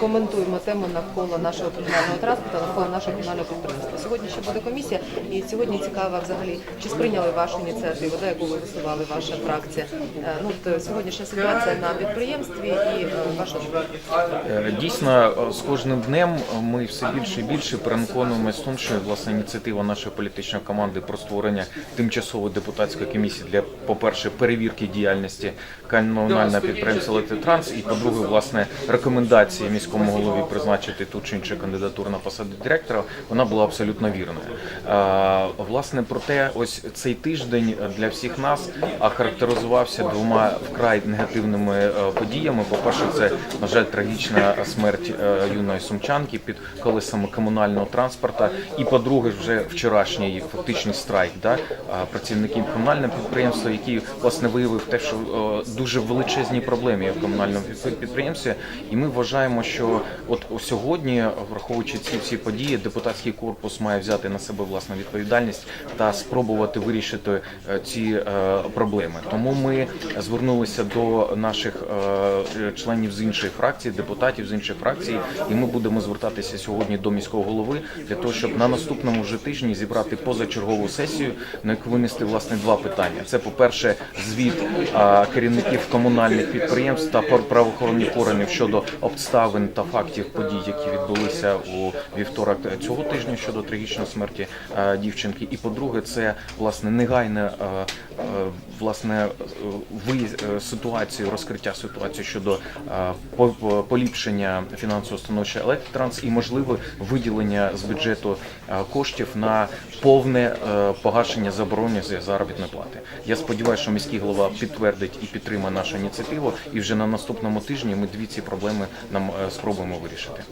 коментуємо тему навколо нашого комунального транспорту, навколо нашого комунального підприємства. Сьогодні ще буде комісія, і сьогодні цікаво взагалі, чи сприйняли вашу ініціативу, да, яку ви висували, ваша фракція. Е, Ну, от, е, сьогоднішня ситуація на підприємстві і е, ваша. Дійсно, з кожним днем ми все більше і більше переконуємося в тому, що власне ініціатива нашої політичної команди про створення тимчасової депутатської комісії для, по-перше, перевірки діяльності комунального підприємства «Електротранс» і, по-друге, власне, рекомендації міському голові призначити ту чи іншу кандидатуру на посаду директора, вона була абсолютно вірною. Власне, проте, ось цей тиждень для всіх нас охарактеризувався двома вкрай негативними е, подіями. По-перше, це на жаль трагічна смерть е, юної сумчанки під колесами комунального транспорту. І по-друге, вже вчорашній фактичний страйк да, е, працівників комунального підприємства, який власне виявив те, що дуже величезні проблеми в комунальному підприємстві. І ми вважаємо, що от сьогодні, враховуючи ці всі події, депутатський корпус має взяти на себе власну відповідальність та спробувати вирішити е, ці е, проблеми. Тому ми звернулися до наших е, членів з інших фракцій, депутатів з інших фракцій, і ми будемо звертатися сьогодні до міського голови для того, щоб на наступному вже тижні зібрати позачергову сесію, на яку винести власне два питання. Це, по-перше, звіт е, керівників комунальних підприємств та правоохоронних органів щодо обставин та фактів подій, які відбулися у вівторок цього тижня щодо трагічної смерті дівчинки. І по-друге, це власне негайне е, е, власне е, ви- е, ситуацію, розкриття ситуації щодо е, по- по- поліпшення фінансового становища електротранс і можливе виділення з бюджету е, коштів на повне е, погашення заборони за заробітної плати. Я сподіваюся, що міський голова підтвердить і підтримає нашу ініціативу, і вже на наступному тижні ми дві ці проблеми нам е, спробуємо вирішити.